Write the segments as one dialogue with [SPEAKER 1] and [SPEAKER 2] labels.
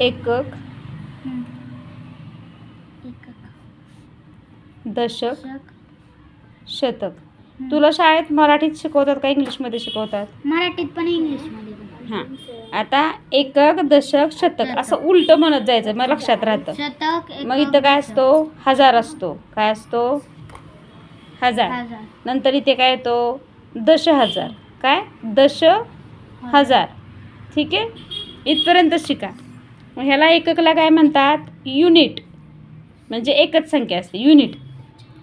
[SPEAKER 1] एकक. दशक.
[SPEAKER 2] शक
[SPEAKER 1] शतक. तुला शाळेत मराठीत शिकवतात का इंग्लिशमध्ये शिकवतात?
[SPEAKER 2] मराठीत पण इंग्लिशमध्ये
[SPEAKER 1] हां. आता एकक दशक शतक असं उलट म्हणत जायचं मग लक्षात राहतं.
[SPEAKER 2] शतक
[SPEAKER 1] मग इथं काय. असतो? हजार असतो. काय असतो? हजार.
[SPEAKER 2] हजार.
[SPEAKER 1] नंतर इथे काय येतो? दश हजार. काय? दश हजार. ठीक आहे? इथपर्यंत शिका. मग ह्याला एककला काय म्हणतात? युनिट. म्हणजे एकच संख्या असते युनिट.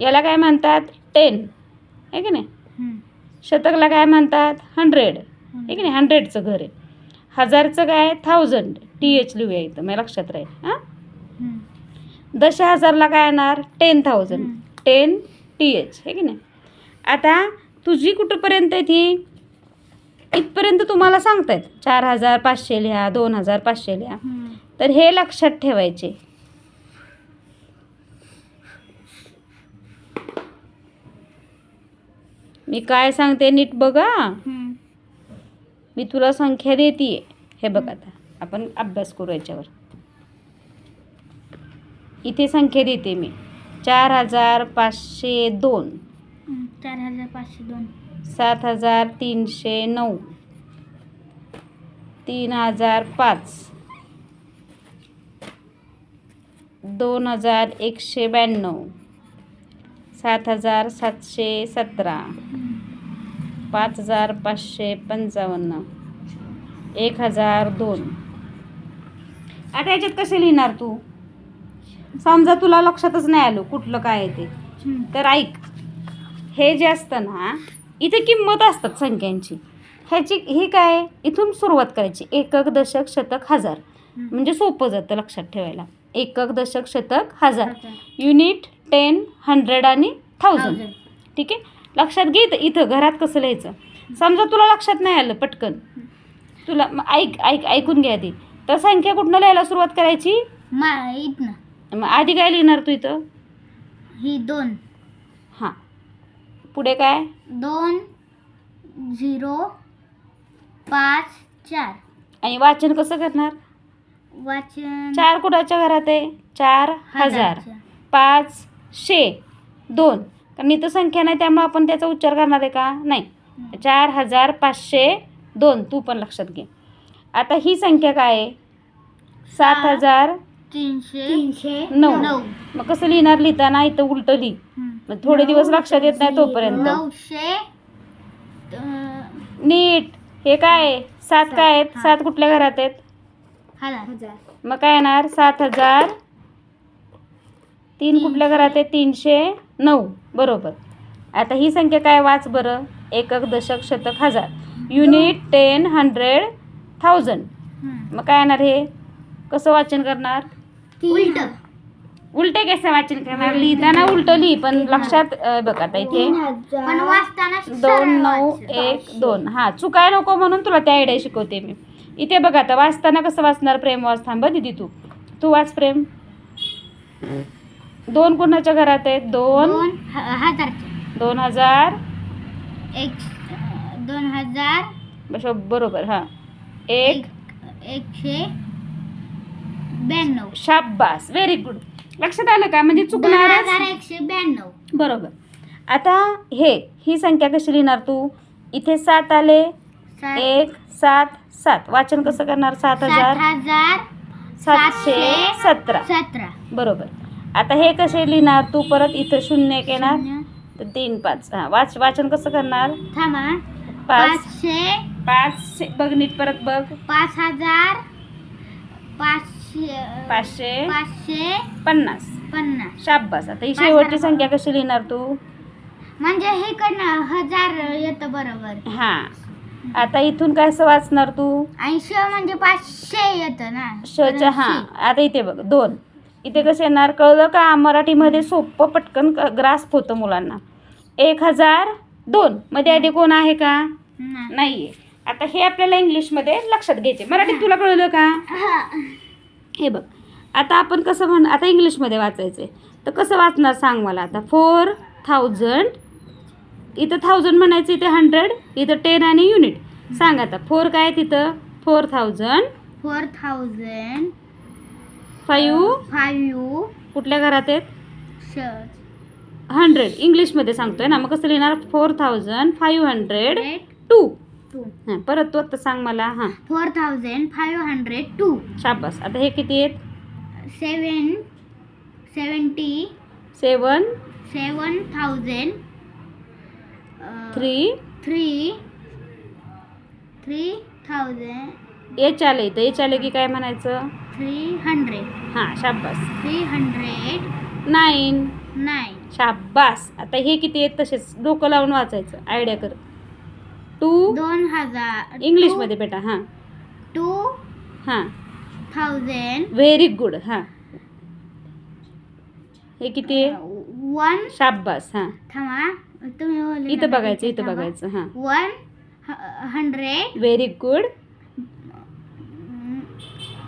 [SPEAKER 1] याला काय म्हणतात? टेन. आहे की नाही. शतकला काय म्हणतात? हंड्रेड. आहे की नाही? हंड्रेडचं घर आहे. हजारचं काय? थाउजंड. टी एच लिहूया इथं मग लक्षात राहील. हां. दश हजारला काय येणार? Ten thousand. Ten T H. हे की नाही? आता तुझी कुठंपर्यंत आहे ती? इथपर्यंत तुम्हाला सांगतायत. चार हजार पाचशे लिहा दोन हजार पाचशे लिहा. तर हे लक्षात ठेवायचे. मी काय सांगते नीट बघा. मी तुला संख्या देते हे बघ आता. आपण अभ्यास करू याच्यावर. इथे संख्या देते मी. चार हजार पाचशे दोन.
[SPEAKER 2] चार हजार पाचशे दोन.
[SPEAKER 1] सात हजार तीनशे नऊ. तीन हजार पाच. दोन हजार एकशे ब्याण्णव सात हजार सातशे सतरा पाच हजार पाचशे पंचावन्न एक हजार दोन. आता याच्यात कसे लिहिणार तू? समजा तुला लक्षातच नाही आलो कुठलं काय आहे ते. तर ऐक हे जे असतं ना इथे किंमत असतात संख्यांची. ह्याची ही काय? इथून सुरुवात करायची. एकक दशक शतक हजार. म्हणजे सोपं जातं लक्षात ठेवायला. एकक दशक शतक हजार. युनिट टेन हंड्रेड आणि थाउजंड. ठीक आहे? लक्षात घे इथं- इथं घरात कसं लिहायचं? समजा तुला लक्षात नाही आलं पटकन. तुला ऐक ऐक ऐकून घ्या आधी. तर संख्या कुठनं लिहायला सुरुवात करायची? मग आधी काय लिहिणार तू इथं?
[SPEAKER 2] ही दोन.
[SPEAKER 1] हां. पुढे काय?
[SPEAKER 2] दोन झिरो पाच चार.
[SPEAKER 1] आणि वाचन कसं करणार?
[SPEAKER 2] वाचन.
[SPEAKER 1] चार कुणाच्या घरात आहे? चार हजार. पाच शे दोन. कारण इथं संख्या नाही त्यामुळे आपण त्याचा उच्चार करणार आहे का? नाही. चार हजार पाचशे दोन. तू पण लक्षात घे. आता ही संख्या काय आहे? सात
[SPEAKER 2] सात.
[SPEAKER 1] हजार
[SPEAKER 2] तीनशे तीनशे
[SPEAKER 1] नऊ.
[SPEAKER 2] नऊ.
[SPEAKER 1] मग कसं लिहिणार? लिहिताना इथं उलटं लिही.
[SPEAKER 2] हम्म.
[SPEAKER 1] मग थोडे दिवस लक्षात येत नाही तोपर्यंत.
[SPEAKER 2] नऊशे अं,
[SPEAKER 1] नीट. हे काय आहे? सात काय आहेत. सात कुठल्या घरात आहेत? मग काय येणार? सात हजार. तीन कुठल्या घरात आहे? तीनशे नऊ. बरोबर. आता ही संख्या काय वाच बरं? एकक दशक शतक हजार. Unit ten hundred thousand. मग काय येणार हे? कसं वाचन करणार?
[SPEAKER 2] उलट.
[SPEAKER 1] उलटे कसं वाचन करणार? लिहिताना उलटं लिही पण लक्षात बघ आता इथे.
[SPEAKER 2] पण वाचताना
[SPEAKER 1] दोन नऊ. एक दोन. हां चुकाय नको म्हणून तुला त्या आयडिया शिकवते मी. इथे बघ आता वाचताना कसं वाचणार प्रेम? वाच थांब दिदी तू. तू वाच प्रेम. दोन कोणाच्या घरात आहेत? दोन.
[SPEAKER 2] दोन ह- हजारचे.
[SPEAKER 1] दोन हजार.
[SPEAKER 2] एक दोन हजार.
[SPEAKER 1] बस बरोबर हां. एक.
[SPEAKER 2] एक एकशे ब्याण्णव.
[SPEAKER 1] शाब्बास व्हेरी गुड लक्षात आलं का? म्हणजे
[SPEAKER 2] दोन हजार
[SPEAKER 1] चुकणार
[SPEAKER 2] एकशे ब्याण्णव.
[SPEAKER 1] बरोबर. आता हे ही संख्या कशी लिहिणार तू? इथे सात आले एक सात सात. वाचन कसं करणार? सात हजार सातशे सतरा.
[SPEAKER 2] सतरा.
[SPEAKER 1] बरोबर. आता हे कसे लिहिणार तू? परत इथं शून्य एक येणार. तर तीन पाच. हां वाच वाचन कसं करणार?
[SPEAKER 2] थांबा.
[SPEAKER 1] पाच.
[SPEAKER 2] पाचशे.
[SPEAKER 1] पाच बघ नीट परत बघ.
[SPEAKER 2] पाच हजार. पाचशे.
[SPEAKER 1] पाचशे.
[SPEAKER 2] पाचशे.
[SPEAKER 1] पन्नास.
[SPEAKER 2] पन्नास.
[SPEAKER 1] शाब्बास. आता ही शेवटची संख्या कशी लिहिणार तू?
[SPEAKER 2] म्हणजे हे कडनं हजार येतं बरोबर.
[SPEAKER 1] हां. आता इथून काय असं वाचणार तू?
[SPEAKER 2] आणि श म्हणजे पाचशे येतं ना.
[SPEAKER 1] शच्या हां. आता इथे बघ दोन. इथे कसं येणार? कळलं का मराठीमध्ये सोपं पटकन ग्रास्प होतं मुलांना. एक हजार दोन. मध्ये आधी कोण आहे का?
[SPEAKER 2] नाही.
[SPEAKER 1] नाहीये. आता हे आपल्याला इंग्लिशमध्ये लक्षात घ्यायचे मराठीत तुला कळलं का?
[SPEAKER 2] हा.
[SPEAKER 1] हे बघ. आता आपण कसं म्हण आता इंग्लिशमध्ये वाचायचं आहे तर कसं वाचणार सांग मला आता? फोर थाउजंड इथं थाउजंड म्हणायचं इथे हंड्रेड इथं टेन आणि युनिट सांग आता फोर काय तिथं? Four thousand
[SPEAKER 2] four thousand
[SPEAKER 1] five
[SPEAKER 2] five
[SPEAKER 1] कुठल्या घरात आहेत? हंड्रेड इंग्लिशमध्ये सांगतोय ना मग कसं लिहिणार? Four thousand five hundred two
[SPEAKER 2] two
[SPEAKER 1] हां परत तू आता सांग मला हां.
[SPEAKER 2] Four thousand five hundred two
[SPEAKER 1] शाबास. आता हे किती आहेत?
[SPEAKER 2] Seven seventy
[SPEAKER 1] seven
[SPEAKER 2] seven thousand
[SPEAKER 1] three
[SPEAKER 2] three three thousand
[SPEAKER 1] H आलं इथं एच आलं की काय म्हणायचं?
[SPEAKER 2] थ्री हंड्रेड
[SPEAKER 1] हां शाबास.
[SPEAKER 2] थ्री हंड्रेड
[SPEAKER 1] नाईन
[SPEAKER 2] नाईन
[SPEAKER 1] शाबास. आता हे किती आहेत? तसेच डोकं लावून वाचायचं. आयडिया कर. टू
[SPEAKER 2] दोन हजार.
[SPEAKER 1] इंग्लिशमध्ये बेटा हां.
[SPEAKER 2] टू
[SPEAKER 1] हां.
[SPEAKER 2] थाउजंड
[SPEAKER 1] व्हेरी गुड हां. हे किती आहे?
[SPEAKER 2] वन
[SPEAKER 1] शाबास हां.
[SPEAKER 2] थांबा.
[SPEAKER 1] इथं बघायचं इथं. बघायचं हां.
[SPEAKER 2] One hundred
[SPEAKER 1] very good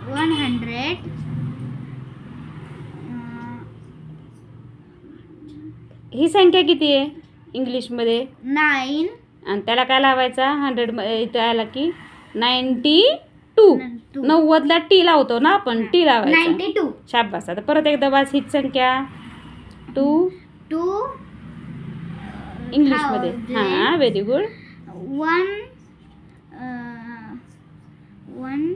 [SPEAKER 2] one hundred
[SPEAKER 1] ही संख्या किती आहे इंग्लिशमध्ये?
[SPEAKER 2] नाईन
[SPEAKER 1] आणि त्याला काय लावायचा? हंड्रेड इथं आला की नाईन्टी टू नव्वदला टी लावतो ना आपण टी लावायचा.
[SPEAKER 2] नाईन्टी टू
[SPEAKER 1] शाबास. आता परत एकदा वाच हीच संख्या. टू इंग्लिशमध्ये हां very good
[SPEAKER 2] one one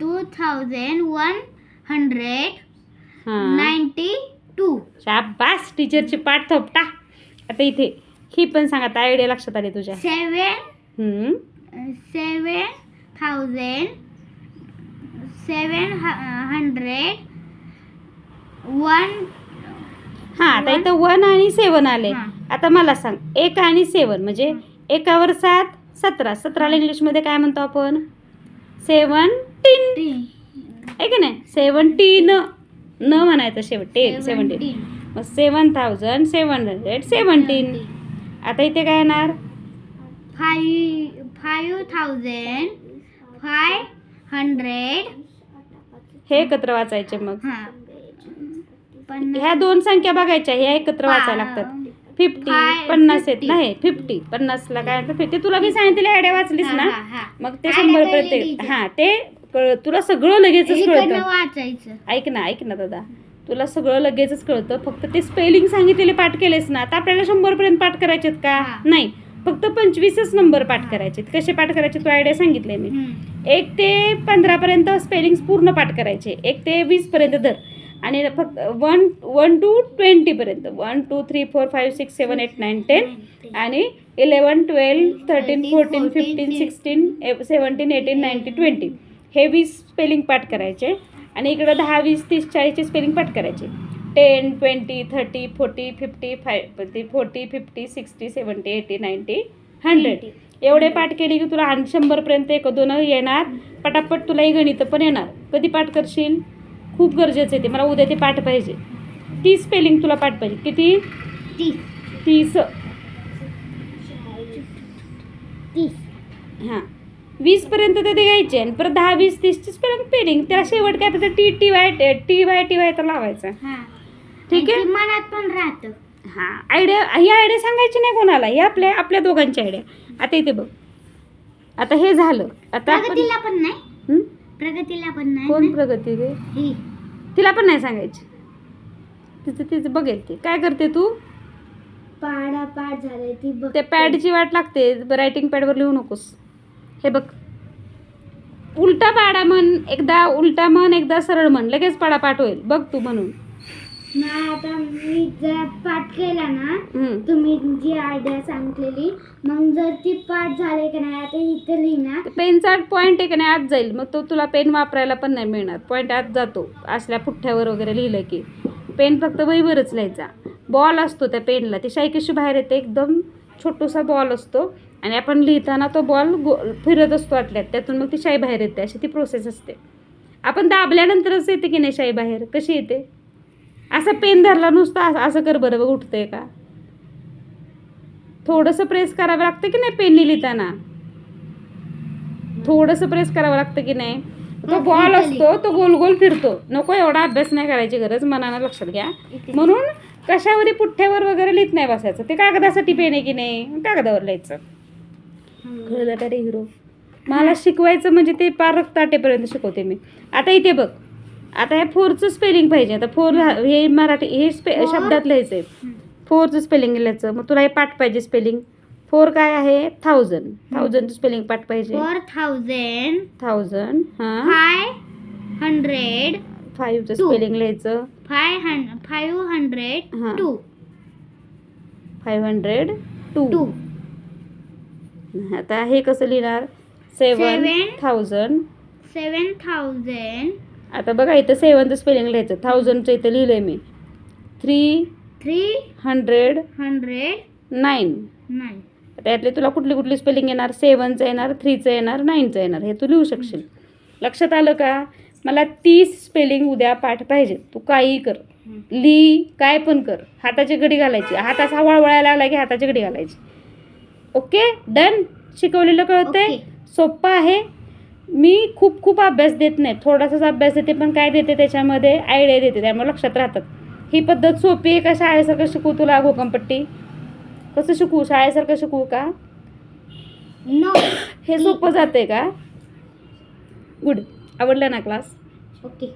[SPEAKER 2] two thousand one hundred ninety two
[SPEAKER 1] शाबास टीचरची पाठ थोपटा आता इथे ही पण सांग आता आयडिया लक्षात आली तुझ्या.
[SPEAKER 2] Seven. Seven thousand seven hundred one
[SPEAKER 1] हां आता इथं वन आणि सेवन आले.
[SPEAKER 2] हां.
[SPEAKER 1] आता मला सांग एक आणि सेवन म्हणजे एकावर सात सतरा. सतराला इंग्लिशमध्ये काय म्हणतो आपण? सेवन्टीन आहे की नाही? सेवन्टीन न म्हणायचं शेवट टेन सेवन्टीन मग seven thousand seven hundred seventeen आता इथे काय येणार?
[SPEAKER 2] Five five thousand five hundred.
[SPEAKER 1] हे एकत्र वाचायचे मग.
[SPEAKER 2] हां.
[SPEAKER 1] ह्या दोन संख्या बघायच्या ह्या एकत्र वाचायला लागतात. फिफ्टी पन्नास आहेत
[SPEAKER 2] fifty.
[SPEAKER 1] नाही फिफ्टी पन्नासला काय फिफ्टी तुला मी सांगितलेली आयडिया वाचलीस ना?
[SPEAKER 2] हां, हां.
[SPEAKER 1] मग ते शंभर पर्यंत
[SPEAKER 2] teacher.
[SPEAKER 1] हां ते तुला सगळं लगेचच कळतं. ऐक ना ऐक ना दादा. तुला सगळं लगेचच कळतं. फक्त ते स्पेलिंग सांगितलेले पाठ केलेस ना आता आपल्याला शंभर पर्यंत पाठ करायचेत का?
[SPEAKER 2] हां.
[SPEAKER 1] नाही. फक्त पंचवीसच नंबर पाठ करायचे कसे पाठ करायचे? तू आयडिया सांगितले मी. एक ते पंधरापर्यंत स्पेलिंग्स पूर्ण पाठ करायचे. एक ते वीसपर्यंत धर. आणि फक्त one one two ट्वेंटीपर्यंत one two three four five six seven eight nine ten आणि eleven twelve thirteen fourteen fifteen sixteen seventeen eighteen ninety twenty हे वीस स्पेलिंग पाठ करायचे. आणि इकडं दहा वीस तीस चाळीसचे स्पेलिंग पाठ करायचे. Ten twenty thirty forty fifty five forty fifty sixty seventy eighty ninety hundred एवढे पाठ केले की तुला आणि शंभरपर्यंत एक दोन येणार. पटापट तुला ही गणितं पण येणार. कधी पाठ करशील? खूप गरजेचं आहे ते. मला उद्या ते पाठ पाहिजे. तीस स्पेलिंग तुला पाठ पाहिजे. किती?
[SPEAKER 2] तीस
[SPEAKER 1] तीस.
[SPEAKER 2] तीस
[SPEAKER 1] हां. वीसपर्यंत ते घ्यायचे आणि परत दहा वीस तीसची स्पेलिंग स्पेलिंग त्याला शेवट काय फक्त T T Y T Y T Y तर लावायचा.
[SPEAKER 2] हां.
[SPEAKER 1] ठीक आहे?
[SPEAKER 2] ते मनात पण राहतं.
[SPEAKER 1] हां. आयडिया ही आयडिया सांगायची नाही कोणाला. ही आपल्या आपल्या दोघांची आयडिया आता इथे बघ. आता हे झालं. आता
[SPEAKER 2] प्रगतीला पण नाही? प्रगतीला पण नाही
[SPEAKER 1] कोण? प्रगती रे?
[SPEAKER 2] ही.
[SPEAKER 1] तिला पण नाही सांगायची. तिचं तिचं बघेल ती. काय करते तू?
[SPEAKER 2] पाडा पाठ झाले ती बघ
[SPEAKER 1] ते पॅडची वाट लागते. रायटिंग पॅडवर लिहू नकोस. हे बघ. उलटा पाडा म्हण एकदा उलटा म्हण एकदा सरळ म्हण. लगेच पाडा पाठ होईल. बघ तू म्हणून.
[SPEAKER 2] नाही आता मी जर पाठ केला ना. तुम्ही जी आयडिया सांगितलेली मग जर ती पाठ झाले की नाही आता इथे लिहिणार
[SPEAKER 1] पेनचा पॉईंट आहे का नाही आत जाईल. मग तो तुला पेन वापरायला पण नाही मिळणार. पॉईंट आत जातो. असल्या पुठ्ठ्यावर वगैरे लिहिलं की. पेन फक्त वहीवरच लिहायचा. बॉल असतो त्या पेनला ती शाईकेशी बाहेर येते. एकदम छोटूसा बॉल असतो. आणि आपण लिहिताना तो बॉल गो फिरत असतो आतल्यात त्यातून मग ती शाई बाहेर येते. अशी ती प्रोसेस असते. आपण दाबल्यानंतरच येते की नाही शाई बाहेर? कशी येते? असं पेन धरला नुसतं असं कर बरं बघ उठतंय का? थोडंसं प्रेस करावं लागतं की नाही पेननी लिहिताना? थोडंसं प्रेस करावं लागतं की नाही? तो बॉल. असतो तो गोल गोल फिरतो. नको एवढा अभ्यास नाही करायची गरज मनानं लक्षात घ्या. म्हणून कशावरही पुठ्ठ्यावर वगैरे लिहित नाही बसायचं. ते कागदासाठी पेन आहे की नाही? कागदावर लिहायचं. कळलं का रे हिरो. मला शिकवायचं म्हणजे ते पार रक्ताटेपर्यंत शिकवते मी. आता इथे बघ. आता ह्या फोरचं स्पेलिंग पाहिजे. आता फोर हे मराठी हे स्पे? शब्दात लिहायचं आहे. फोरचं स्पेलिंग लिहायचं. मग तुला हे पाठ पाहिजे स्पेलिंग फोर काय आहे? थाउजंड थाउजंडचं स्पेलिंग पाठ पाहिजे.
[SPEAKER 2] फोर थाउजंड
[SPEAKER 1] थाउजंड हां.
[SPEAKER 2] फाय हंड्रेड
[SPEAKER 1] फाईव्हचं. स्पेलिंग लिहायचं.
[SPEAKER 2] फाय हंड फाईव्ह हंड्रेड
[SPEAKER 1] हां.
[SPEAKER 2] Two
[SPEAKER 1] five hundred two
[SPEAKER 2] two
[SPEAKER 1] आता हे कसं लिहिणार? सेवन. थाउजंड
[SPEAKER 2] सेवन थाउजंड
[SPEAKER 1] आता बघा इथं सेवनचं स्पेलिंग लिहायचं. थाउजंडचं इथं लिहिलं आहे मी three
[SPEAKER 2] three
[SPEAKER 1] hundred
[SPEAKER 2] hundred
[SPEAKER 1] nine
[SPEAKER 2] nine
[SPEAKER 1] त्यातले तुला कुठली कुठली स्पेलिंग येणार? सेवनचं येणार थ्रीचं येणार नाईनचं येणार हे तू लिहू शकशील. लक्षात आलं का? मला तीस स्पेलिंग उद्या पाठ पाहिजे तू काहीही कर. ली काय पण कर. हाताची घडी घालायची. हात असा वळवळायला लागला की हाताची घडी घालायची. ओके? डन शिकवलेलं कळतंय. सोप्पं आहे? मी खूप खूप अभ्यास देत नाही. थोडासाच अभ्यास देते पण काय देते त्याच्यामध्ये? आयडिया देते त्यामुळे लक्षात राहतात. ही पद्धत सोपी आहे का? शाळेसारखं शिकवू तुला घोकमपट्टी? कसं शिकवू शाळेसारखं शिकवू का? हे सोपं जाते का? गुड आवडलं ना क्लास
[SPEAKER 2] ओके